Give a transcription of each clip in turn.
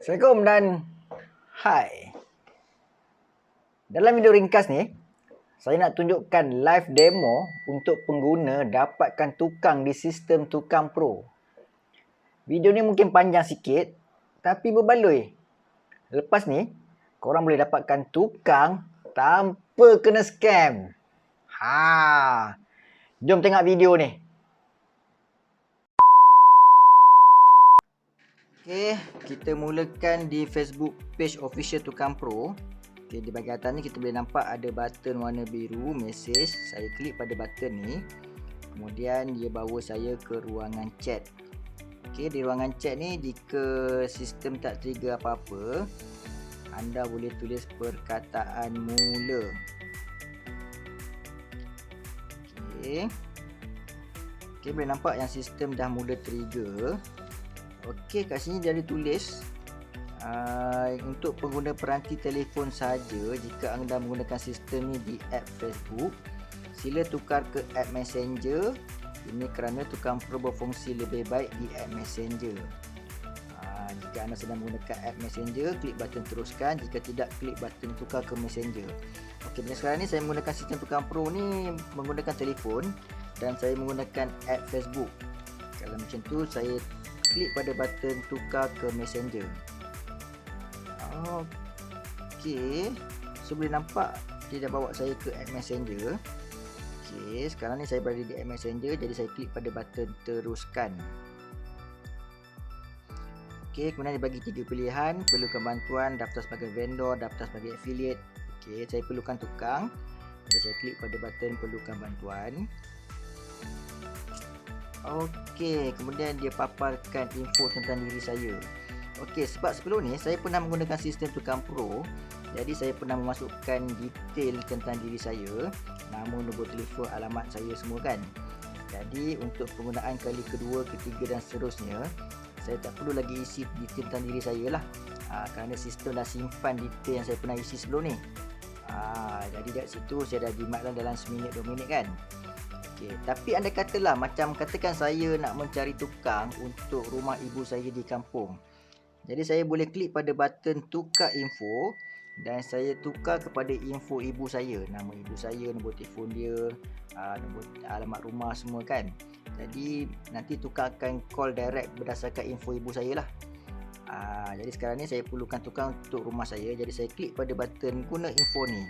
Assalamualaikum dan hai. Dalam video ringkas ni, saya nak tunjukkan live demo untuk pengguna dapatkan tukang di sistem Tukang Pro. Video ni mungkin panjang sikit tapi berbaloi. Lepas ni, korang boleh dapatkan tukang tanpa kena scam. Ha. Jom tengok video ni. Okay, kita mulakan di Facebook page official Tukang Pro. Okay, di bahagian atas ni kita boleh nampak ada button warna biru, message. Saya klik pada button ni. Kemudian dia bawa saya ke ruangan chat. Okay, di ruangan chat ni jika sistem tak trigger apa-apa, anda boleh tulis perkataan mula. Okay. Okay, boleh nampak yang sistem dah mula trigger. Okey, kat sini dia ada tulis uh, untuk pengguna peranti telefon saja jika anda menggunakan sistem ni di app Facebook, sila tukar ke app Messenger. Ini kerana tukang pro berfungsi lebih baik di app Messenger. Uh, jika anda sedang menggunakan app Messenger, klik button teruskan. Jika tidak, klik button tukar ke Messenger. Okey, sekarang ni saya menggunakan sistem tukang pro ni menggunakan telefon dan saya menggunakan app Facebook. Kalau macam tu, saya klik pada button tukar ke messenger. Okey. So boleh nampak dia dah bawa saya ke app messenger. Okey, sekarang ni saya berada di app messenger Jadi saya klik pada button teruskan. Okey, kemudian dia bagi tiga pilihan. Perlukan bantuan, daftar sebagai vendor, daftar sebagai affiliate. Okey, saya perlukan tukang. Jadi saya klik pada button perlukan bantuan Okey, kemudian dia paparkan info tentang diri saya. Okey, sebab sebelum ni saya pernah menggunakan sistem Tukang Pro. Jadi saya pernah memasukkan detail tentang diri saya, nama, nombor telefon, alamat saya semua kan. Jadi untuk penggunaan kali kedua, ketiga dan seterusnya, saya tak perlu lagi isi detail tentang diri saya lah. Ha, kerana sistem dah simpan detail yang saya pernah isi sebelum ni. Ha, jadi dari situ saya dah jimatlah dalam seminit dua minit kan. Okey, tapi anda katalah macam katakan saya nak mencari tukang untuk rumah ibu saya di kampung. Jadi saya boleh klik pada button tukar info dan saya tukar kepada info ibu saya, nama ibu saya, nombor telefon dia, aa, nombor alamat rumah semua kan. Jadi nanti tukar akan call direct berdasarkan info ibu saya lah. Aa, jadi sekarang ni saya perlukan tukang untuk rumah saya. Jadi saya klik pada button guna info ni.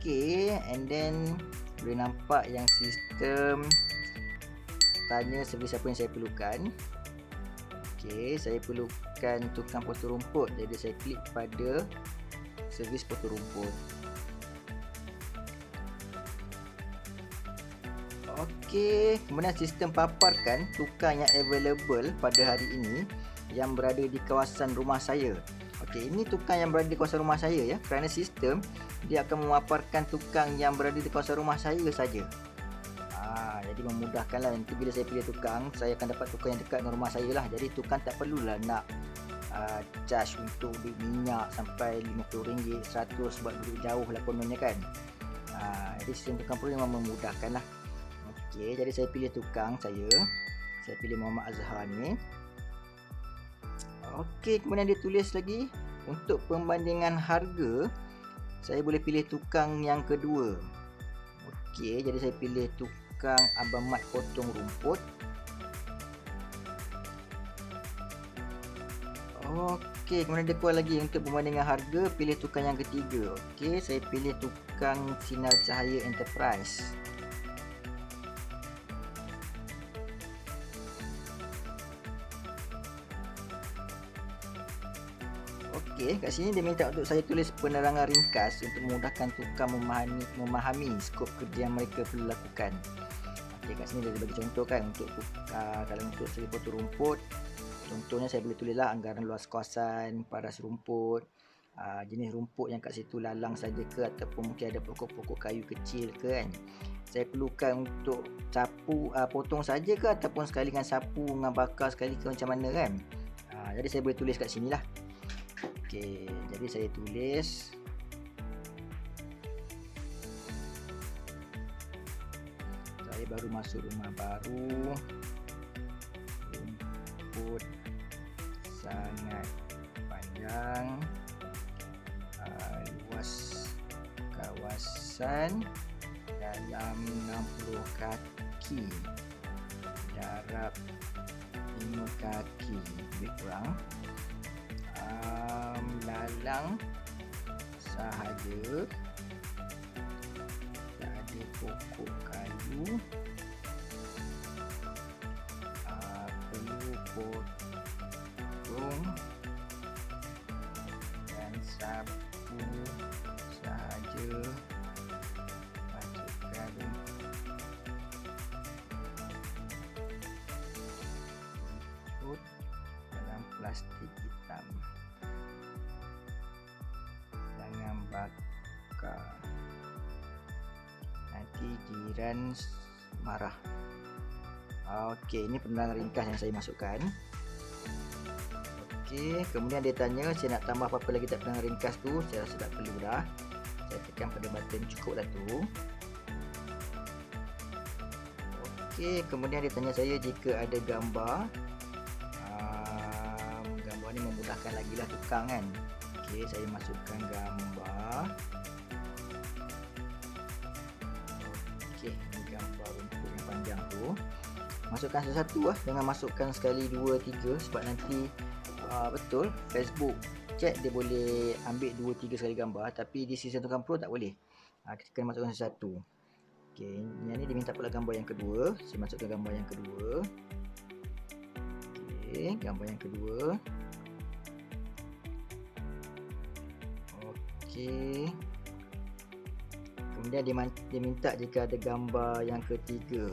Okay, and then boleh nampak yang sistem tanya servis apa yang saya perlukan. Okay, saya perlukan tukang potong rumput. Jadi saya klik pada servis potong rumput. Okay, kemudian sistem paparkan tukang yang available pada hari ini yang berada di kawasan rumah saya. Okey, ini tukang yang berada di kawasan rumah saya ya. Kerana sistem dia akan memaparkan tukang yang berada di kawasan rumah saya saja. Ha, jadi memudahkanlah nanti bila saya pilih tukang, saya akan dapat tukang yang dekat dengan rumah saya lah. Jadi tukang tak perlulah nak uh, charge untuk duit minyak sampai RM50, 100 sebab duduk jauh lah kononnya kan. Ha, jadi sistem tukang perlu memang memudahkan lah. Okey, jadi saya pilih tukang saya. Saya pilih Muhammad Azhar ni. Okey, kemudian dia tulis lagi untuk pembandingan harga saya boleh pilih tukang yang kedua. Okey, jadi saya pilih tukang Abang Mat potong rumput. Okey, kemudian dia keluar lagi untuk perbandingan harga, pilih tukang yang ketiga. Okey, saya pilih tukang Sinar Cahaya Enterprise. Okey, kat sini dia minta untuk saya tulis penerangan ringkas untuk memudahkan tukang memahami memahami skop kerja yang mereka perlu lakukan. Okey, kat sini dia bagi contoh kan untuk uh, kalau untuk potong rumput, contohnya saya boleh tulislah anggaran luas kawasan, paras rumput, uh, jenis rumput yang kat situ lalang saja ke ataupun mungkin ada pokok-pokok kayu kecil ke kan. Saya perlukan untuk sapu uh, potong saja ke ataupun sekali dengan sapu dengan bakar sekali ke macam mana kan. Uh, jadi saya boleh tulis kat sini lah. Okey, jadi saya tulis. Saya baru masuk rumah baru. Rumput sangat panjang. Ah, luas kawasan dalam 60 kaki. Darab 5 kaki. Lebih kurang. Uh, lalang sahaja. Tak ada pokok kayu. Uh, perlu potong. Dan sapu sahaja s- marah Okey, ini penerangan ringkas yang saya masukkan. Okey, kemudian dia tanya saya nak tambah apa-apa lagi tak penerangan ringkas tu. Saya rasa tak perlu dah. Saya tekan pada button cukup dah tu. Okey, kemudian dia tanya saya jika ada gambar. Um, gambar ni memudahkan lagi lah tukang kan. Okey, saya masukkan gambar. Masukkan satu-satu lah. Jangan masukkan sekali dua, tiga sebab nanti uh, betul Facebook chat dia boleh ambil dua, tiga sekali gambar tapi di sistem tukang pro tak boleh. Uh, kita kena masukkan satu. Okey, yang ni dia minta pula gambar yang kedua. Saya masukkan gambar yang kedua. Okey, gambar yang kedua. Okey. Kemudian dia, dia minta jika ada gambar yang ketiga.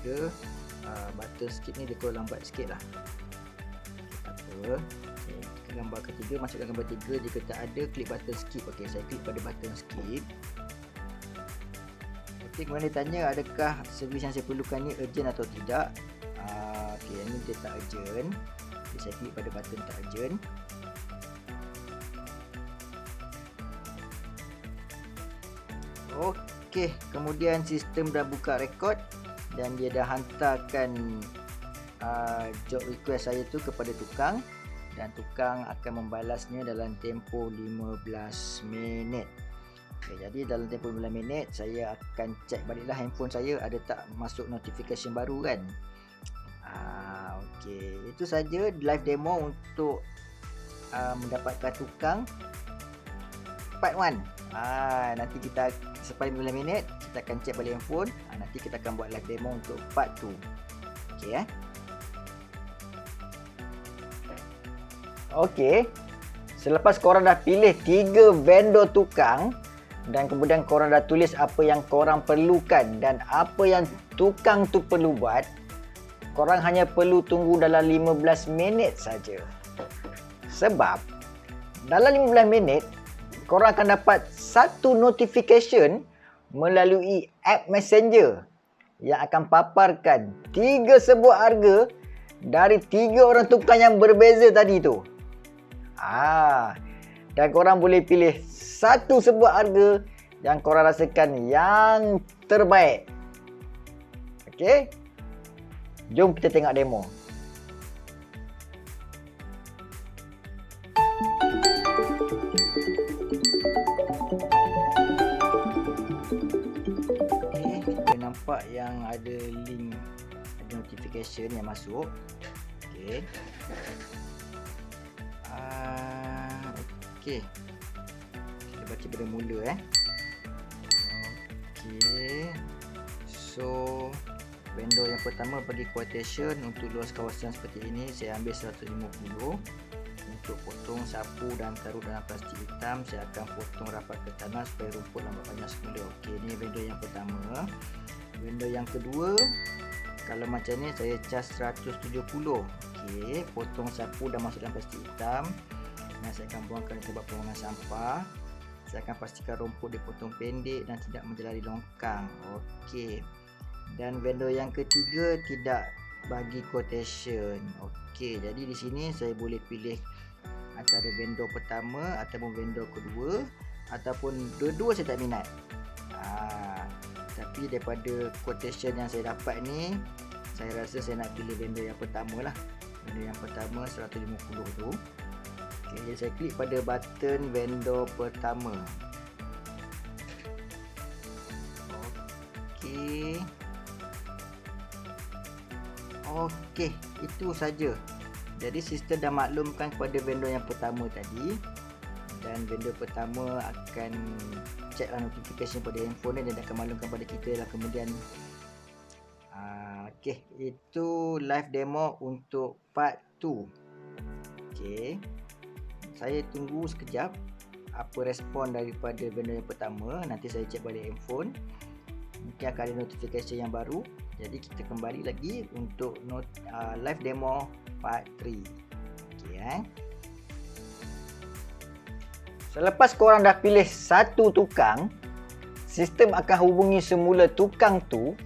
Ketiga. Uh, button skip ni dia kurang lambat sikit lah. Okay, tak apa. Okay, gambar ketiga, masukkan gambar tiga. Jika tak ada, klik button skip. Okey, saya klik pada button skip. Okey, kemudian dia tanya adakah servis yang saya perlukan ni urgent atau tidak. Uh, Okey, yang ni dia tak urgent. Okay, saya klik pada button tak urgent. Okey, kemudian sistem dah buka rekod dan dia dah hantarkan uh, job request saya tu kepada tukang dan tukang akan membalasnya dalam tempoh 15 minit. Okay, jadi dalam tempoh 15 minit saya akan cek baliklah handphone saya ada tak masuk notification baru kan. Ah, okey, itu saja live demo untuk uh, mendapatkan tukang part 1. Ah, nanti kita selepas 15 minit kita akan cek balik handphone. Ah, nanti kita akan buat live demo untuk part 2. Okey eh. Okey. Selepas korang dah pilih 3 vendor tukang dan kemudian korang dah tulis apa yang korang perlukan dan apa yang tukang tu perlu buat, korang hanya perlu tunggu dalam 15 minit saja. Sebab dalam 15 minit korang akan dapat satu notification melalui app Messenger yang akan paparkan tiga sebuah harga dari tiga orang tukang yang berbeza tadi tu. Ah, dan korang boleh pilih satu sebuah harga yang korang rasakan yang terbaik. Okey? Jom kita tengok demo. Yang ada link ada notification yang masuk. Okey. Ah, okey. Kita baca pada mula eh. Okey. So vendor yang pertama bagi quotation untuk luas kawasan seperti ini saya ambil 150 untuk potong sapu dan taruh dalam plastik hitam saya akan potong rapat ke tanah supaya rumput nampak banyak semula ok ni vendor yang pertama vendor yang kedua kalau macam ni saya cas 170 ok potong sapu dan masuk dalam plastik hitam. Dan saya akan buangkan tempat pembuangan sampah. Saya akan pastikan rumput dipotong pendek dan tidak menjelari longkang. Ok dan vendor yang ketiga tidak bagi quotation. Ok jadi di sini saya boleh pilih antara vendor pertama ataupun vendor kedua ataupun dua-dua saya tak minat. Ha, tapi daripada quotation yang saya dapat ni, saya rasa saya nak pilih vendor yang pertama lah. Vendor yang pertama 150 tu. Okay, jadi saya klik pada button vendor pertama. Okey. Okey, itu saja. Jadi sistem dah maklumkan kepada vendor yang pertama tadi dan vendor pertama akan check lah notification pada handphone dia dan akan maklumkan pada kita lah kemudian uh, Okey, itu live demo untuk part 2. Okey. Saya tunggu sekejap apa respon daripada vendor yang pertama. Nanti saya check balik handphone. Mungkin akan ada notification yang baru jadi kita kembali lagi untuk not, uh, live demo part 3 okay, eh. Selepas korang dah pilih satu tukang sistem akan hubungi semula tukang tu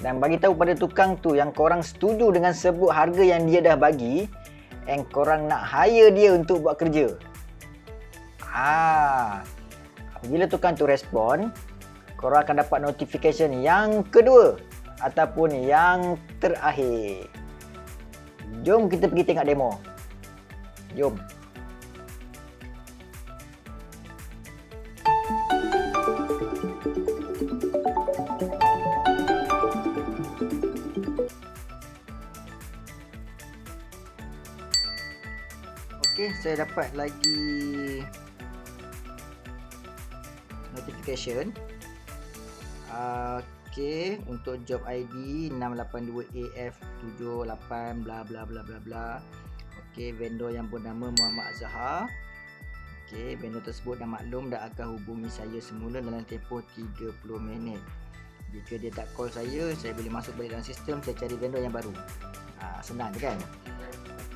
dan bagi tahu pada tukang tu yang korang setuju dengan sebut harga yang dia dah bagi and korang nak hire dia untuk buat kerja ah apabila tukang tu respon korang akan dapat notification yang kedua ataupun yang terakhir. Jom kita pergi tengok demo. Jom. Okey, saya dapat lagi notification. Uh, Okey, untuk job ID 682AF78 bla bla bla bla bla. Okey, vendor yang bernama Muhammad Azhar. Okey, vendor tersebut dah maklum dah akan hubungi saya semula dalam tempoh 30 minit. Jika dia tak call saya, saya boleh masuk balik dalam sistem, saya cari vendor yang baru. Ha, senang je kan?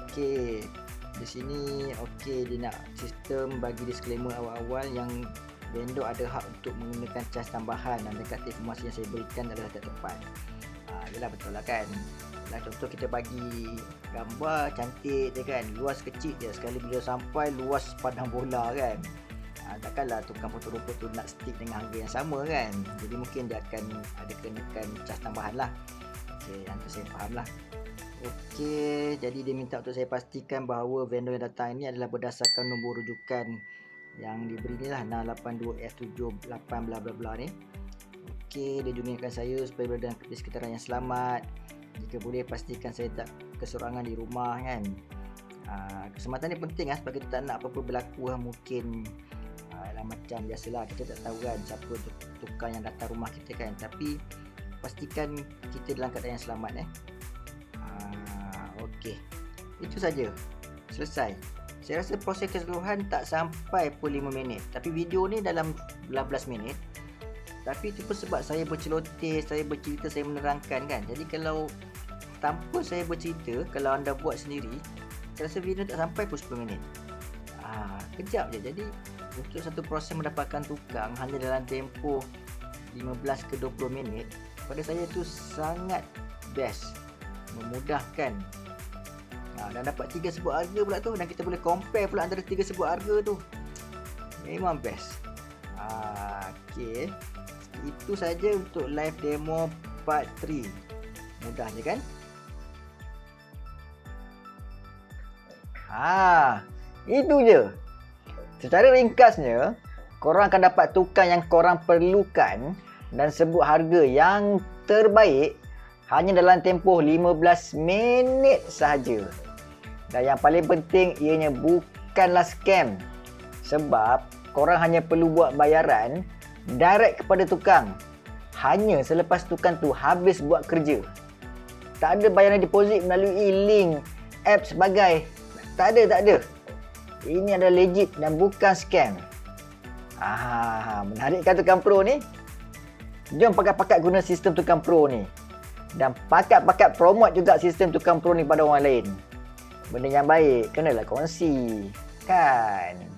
Okey, di sini okey dia nak sistem bagi disclaimer awal-awal yang vendor ada hak untuk menggunakan cas tambahan dan dekat informasi yang saya berikan adalah tak tepat. Ha, yelah betul lah kan. Nah, contoh kita bagi gambar cantik je kan. Luas kecil je. Sekali bila sampai luas padang bola kan. Ha, takkanlah tukang foto rumput tu nak stick dengan harga yang sama kan. Jadi mungkin dia akan ada kenakan cas tambahan lah. Okay, yang tu saya faham lah. Okey, jadi dia minta untuk saya pastikan bahawa vendor yang datang ini adalah berdasarkan nombor rujukan yang diberi ni lah 682F78 bla bla bla ni. Okey, dia juga saya supaya berada di sekitaran yang selamat. Jika boleh pastikan saya tak keserangan di rumah kan? Uh, Kesempatan ni penting lah sebab kita tak nak apa-apa berlaku lah mungkin lah, Macam biasalah kita tak tahu kan siapa tukang yang datang rumah kita kan? Tapi pastikan kita dalam keadaan yang selamat eh Okey, itu saja. Selesai. Saya rasa proses keseluruhan tak sampai pun 5 minit. Tapi video ni dalam 18 minit. Tapi itu pun sebab saya berceloteh Saya bercerita, saya menerangkan kan. Jadi kalau tanpa saya bercerita Kalau anda buat sendiri Saya rasa video tak sampai pun 10 minit. Ah, Kejap je. Jadi untuk satu proses mendapatkan tukang Hanya dalam tempoh 15 ke 20 minit Pada saya itu sangat best. Memudahkan ha, dan dapat tiga sebut harga pula tu dan kita boleh compare pula antara tiga sebut harga tu. Memang best. Ha, ok itu saja untuk live demo part 3 mudah je kan? Ha, itu je. Secara ringkasnya korang akan dapat tukang yang korang perlukan dan sebut harga yang terbaik hanya dalam tempoh 15 minit sahaja. Dan yang paling penting ianya bukanlah scam. Sebab korang hanya perlu buat bayaran direct kepada tukang. Hanya selepas tukang tu habis buat kerja. Tak ada bayaran deposit melalui link, app sebagai. Tak ada, tak ada. Ini adalah legit dan bukan scam. Ah, menarik kan tukang pro ni? Jom pakat-pakat guna sistem tukang pro ni. Dan pakat-pakat promote juga sistem tukang pro ni pada orang lain benda yang baik kenalah kongsi. Kan